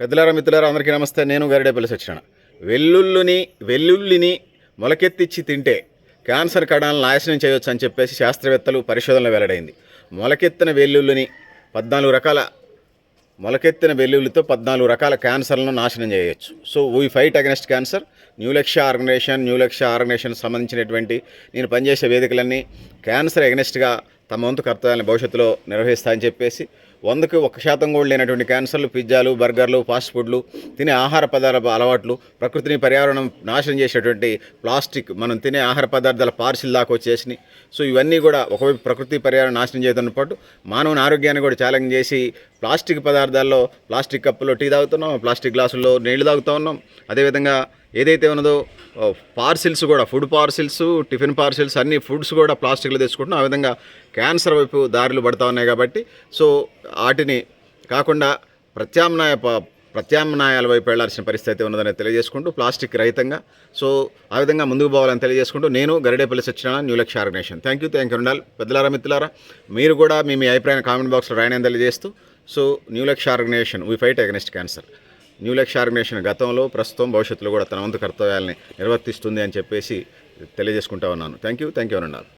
పెద్దలారా మిత్రులారా అందరికీ నమస్తే. నేను గరిడేపల్లి సత్యనారాయణ. వెల్లుల్లిని వెల్లుల్లిని మొలకెత్తిచ్చి తింటే క్యాన్సర్ కణాలను నాశనం చేయొచ్చు అని చెప్పేసి శాస్త్రవేత్తలు పరిశోధనలో వెల్లడైంది. మొలకెత్తిన వెల్లుల్లిని పద్నాలుగు రకాల మొలకెత్తిన వెల్లుల్లితో పద్నాలుగు రకాల క్యాన్సర్లను నాశనం చేయొచ్చు. So we fight against cancer. New Lakshya organization New Lakshya organization సంబంధించినటువంటి నేను పనిచేసే వేదికలన్నీ క్యాన్సర్ అగెనెస్ట్గా తమ వంతు కర్తవ్యాన్ని భవిష్యత్తులో నిర్వహిస్తాయని చెప్పేసి వందకు ఒక శాతం కూడా లేనటువంటి క్యాన్సర్లు పిజ్జాలు బర్గర్లు ఫాస్ట్ ఫుడ్లు తినే ఆహార పదార్థ అలవాట్లు ప్రకృతిని పర్యావరణం నాశనం చేసేటువంటి ప్లాస్టిక్ మనం తినే ఆహార పదార్థాల పార్సిల్ దాకా వచ్చేసినాయి. సో ఇవన్నీ కూడా ఒకవైపు ప్రకృతి పర్యావరణం నాశనం చేయడంతో పాటు మానవుని ఆరోగ్యాన్ని కూడా ఛాలెంజ్ చేసి ప్లాస్టిక్ పదార్థాల్లో ప్లాస్టిక్ కప్పులో టీ తాగుతున్నాం ప్లాస్టిక్ గ్లాసుల్లో నీళ్ళు తాగుతూ ఉన్నాం. అదేవిధంగా ఏదైతే ఉన్నదో పార్సిల్స్ కూడా ఫుడ్ పార్సిల్స్ టిఫిన్ పార్సిల్స్ అన్ని ఫుడ్స్ కూడా ప్లాస్టిక్లో తెచ్చుకుంటున్నాం. ఆ విధంగా క్యాన్సర్ వైపు దారులు పడతా ఉన్నాయి కాబట్టి సో వాటిని కాకుండా ప్రత్యామ్నాయ ప- ప్రత్యామ్నాయాల వైపు వెళ్ళాల్సిన పరిస్థితి ఉన్నదని తెలియజేసుకుంటూ ప్లాస్టిక్ రహితంగా సో ఆ విధంగా ముందుకు పోవాలని తెలియజేసుకుంటూ నేను Garidepalli Satyanarayana New Lakshya organization. Thank you thank you ఉండాలి పెద్దలారా మిత్రులారా మీరు కూడా మీ మీ అభిప్రాయం కామెంట్ బాక్స్లో రాయని తెలియజేస్తూ so New Lakshya organization we fight against cancer New Lakshya organization గతంలో ప్రస్తుతం భవిష్యత్తులో కూడా తన వంతు కర్తవ్యాలని నిర్వర్తిస్తుంది అని చెప్పేసి తెలియజేసుకుంటా ఉన్నాను. థ్యాంక్ యూ థ్యాంక్ యూ అన్నారు